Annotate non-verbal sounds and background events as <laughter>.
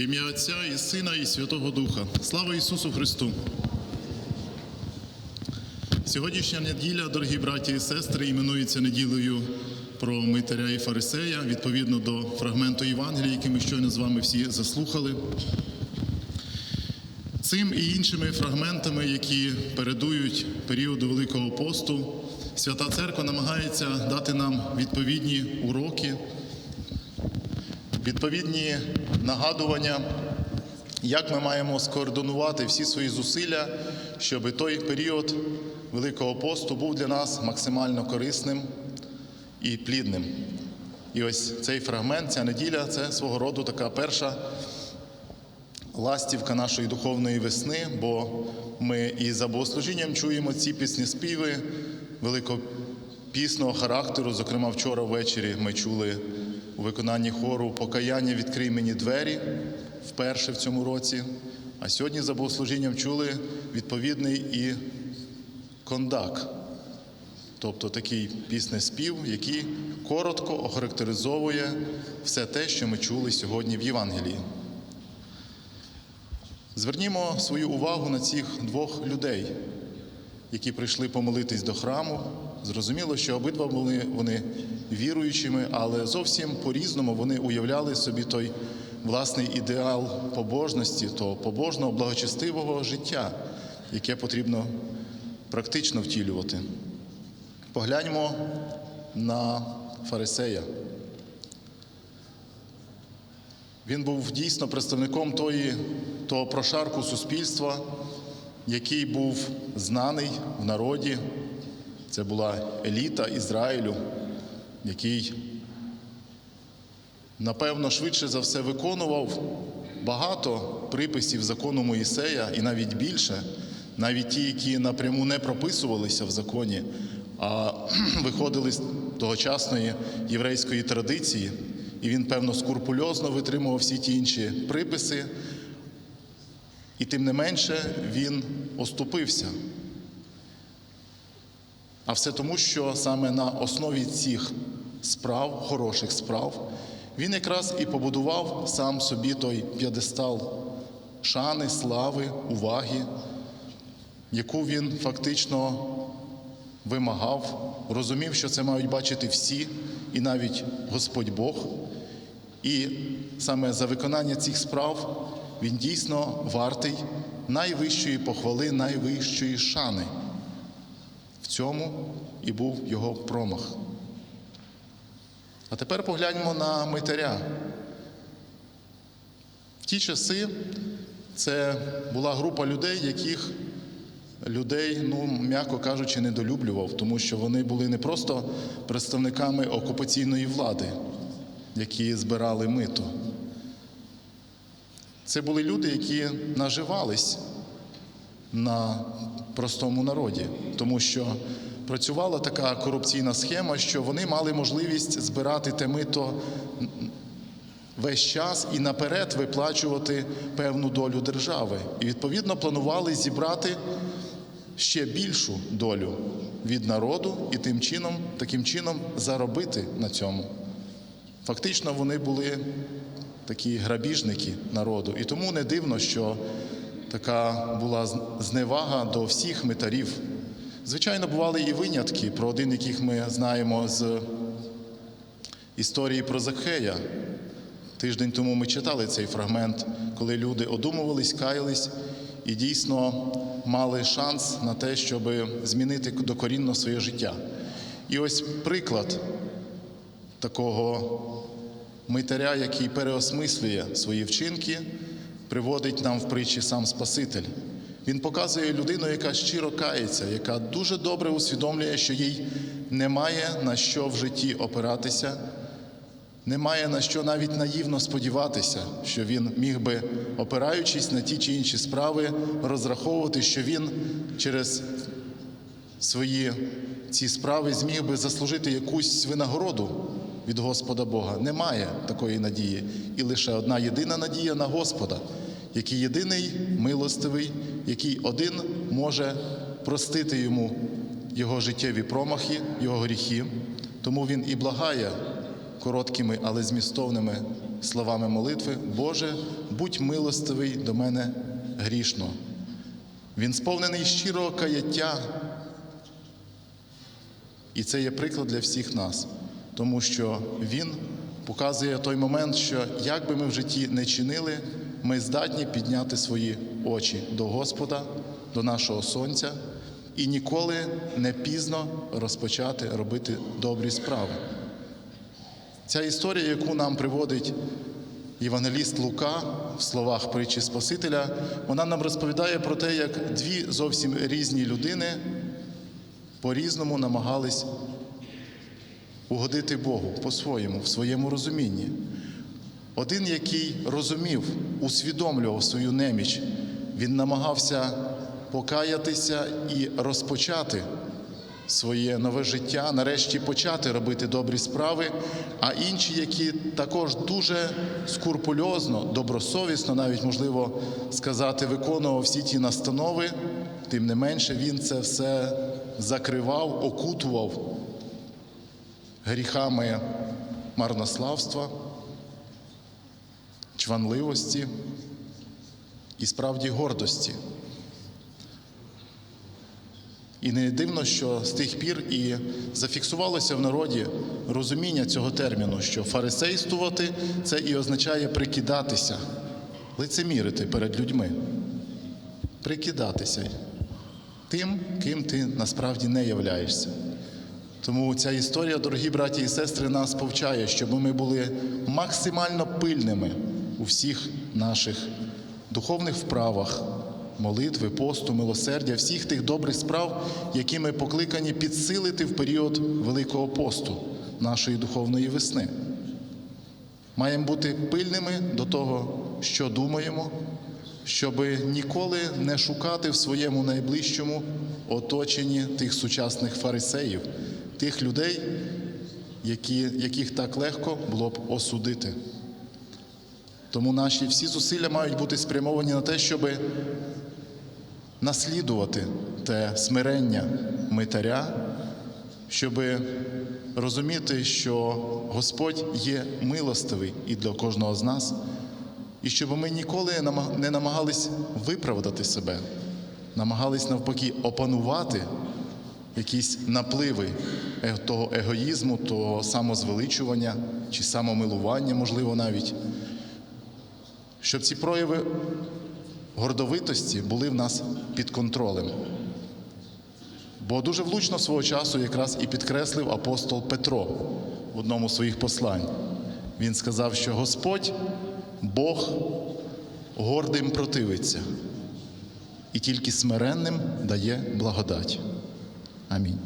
Ім'я Отця і Сина, і Святого Духа. Слава Ісусу Христу! Сьогоднішня неділя, дорогі браті і сестри, іменується неділею про Митаря і Фарисея, відповідно до фрагменту Євангелія, який ми щойно з вами всі заслухали. Цим і іншими фрагментами, які передують періоду Великого посту, Свята Церква намагається дати нам відповідні уроки, відповідні нагадування, як ми маємо скоординувати всі свої зусилля, щоб той період Великого посту був для нас максимально корисним і плідним. І ось цей фрагмент, ця неділя це свого роду така перша ластівка нашої духовної весни, бо ми і за богослужінням чуємо ці пісні співи великопісного характеру. Зокрема, вчора ввечері ми чули у виконанні хору Покаяння відкрий мені двері вперше в цьому році. А сьогодні за богослужінням чули відповідний і кондак, тобто такий піснеспів, який коротко охарактеризовує все те, що ми чули сьогодні в Євангелії. Звернімо свою увагу на цих двох людей, які прийшли помолитись до храму. Зрозуміло, що обидва були вони віруючими, але зовсім по-різному вони уявляли собі той власний ідеал побожності, того побожного, благочестивого життя, яке потрібно практично втілювати. Погляньмо на фарисея. Він був дійсно представником тої, того прошарку суспільства, який був знаний в народі. Це була еліта Ізраїлю, який, напевно, швидше за все виконував багато приписів закону Моїсея і навіть більше, навіть ті, які напряму не прописувалися в законі, а <clears throat> виходили з тогочасної єврейської традиції. І він, певно, скурпульозно витримував всі ті інші приписи, і тим не менше він оступився. А все тому, що саме на основі цих справ, хороших справ, він якраз і побудував сам собі той п'єдестал шани, слави, уваги, яку він фактично вимагав, розумів, що це мають бачити всі, і навіть Господь Бог. І саме за виконання цих справ він дійсно вартий найвищої похвали, найвищої шани. Цьому і був його промах. А тепер погляньмо на митаря. В ті часи це була група людей, яких людей, ну, м'яко кажучи, недолюблював, тому що вони були не просто представниками окупаційної влади, які збирали мито. Це були люди, які наживались на простому народі, тому що працювала така корупційна схема, що вони мали можливість збирати те мито весь час і наперед виплачувати певну долю держави. І відповідно планували зібрати ще більшу долю від народу і тим чином, таким чином заробити на цьому. Фактично вони були такі грабіжники народу. І тому не дивно, що така була зневага до всіх митарів. Звичайно, бували і винятки, про один, яких ми знаємо з історії про Закхея. Тиждень тому ми читали цей фрагмент, коли люди одумувались, каялись і дійсно мали шанс на те, щоб змінити докорінно своє життя. І ось приклад такого митаря, який переосмислює свої вчинки, приводить нам в притчі сам Спаситель. Він показує людину, яка щиро кається, яка дуже добре усвідомлює, що їй немає на що в житті опиратися, немає на що навіть наївно сподіватися, що він міг би, опираючись на ті чи інші справи, розраховувати, що він через свої ці справи зміг би заслужити якусь винагороду від Господа Бога. Немає такої надії. І лише одна єдина надія на Господа, який єдиний милостивий, який один може простити йому його життєві промахи, його гріхи. Тому він і благає короткими, але змістовними словами молитви, Боже, будь милостивий до мене грішно. Він сповнений щирого каяття. І це є приклад для всіх нас, тому що Він показує той момент, що як би ми в житті не чинили, ми здатні підняти свої очі до Господа, до нашого Сонця, і ніколи не пізно розпочати робити добрі справи. Ця історія, яку нам приводить Євангеліст Лука в словах притчі Спасителя, вона нам розповідає про те, як дві зовсім різні людини по-різному намагались угодити Богу по-своєму, в своєму розумінні. Один, який розумів, усвідомлював свою неміч, він намагався покаятися і розпочати своє нове життя, нарешті почати робити добрі справи, а інші, які також дуже скурпульозно, добросовісно, навіть можливо сказати, виконував всі ті настанови, тим не менше він це все закривав, окутував гріхами марнославства, чванливості і справді гордості. І не дивно, що з тих пір і зафіксувалося в народі розуміння цього терміну, що фарисействувати це і означає прикидатися, лицемірити перед людьми, прикидатися тим, ким ти насправді не являєшся. Тому ця історія, дорогі браті і сестри, нас повчає, щоб ми були максимально пильними у всіх наших духовних вправах, молитви, посту, милосердя, всіх тих добрих справ, які ми покликані підсилити в період Великого посту нашої духовної весни. Маємо бути пильними до того, що думаємо, щоб ніколи не шукати в своєму найближчому оточенні тих сучасних фарисеїв, тих людей, які, яких так легко було б осудити. Тому наші всі зусилля мають бути спрямовані на те, щоб наслідувати те смирення митаря, щоб розуміти, що Господь є милостивий і для кожного з нас, і щоб ми ніколи не намагались виправдати себе, намагались навпаки опанувати якісь напливи е- того егоїзму, того самозвеличування чи самомилування, можливо, навіть, щоб ці прояви гордовитості були в нас під контролем. Бо дуже влучно свого часу якраз і підкреслив апостол Петро в одному з своїх послань. Він сказав, що Господь, Бог гордим противиться і тільки смиренним дає благодать. Амінь.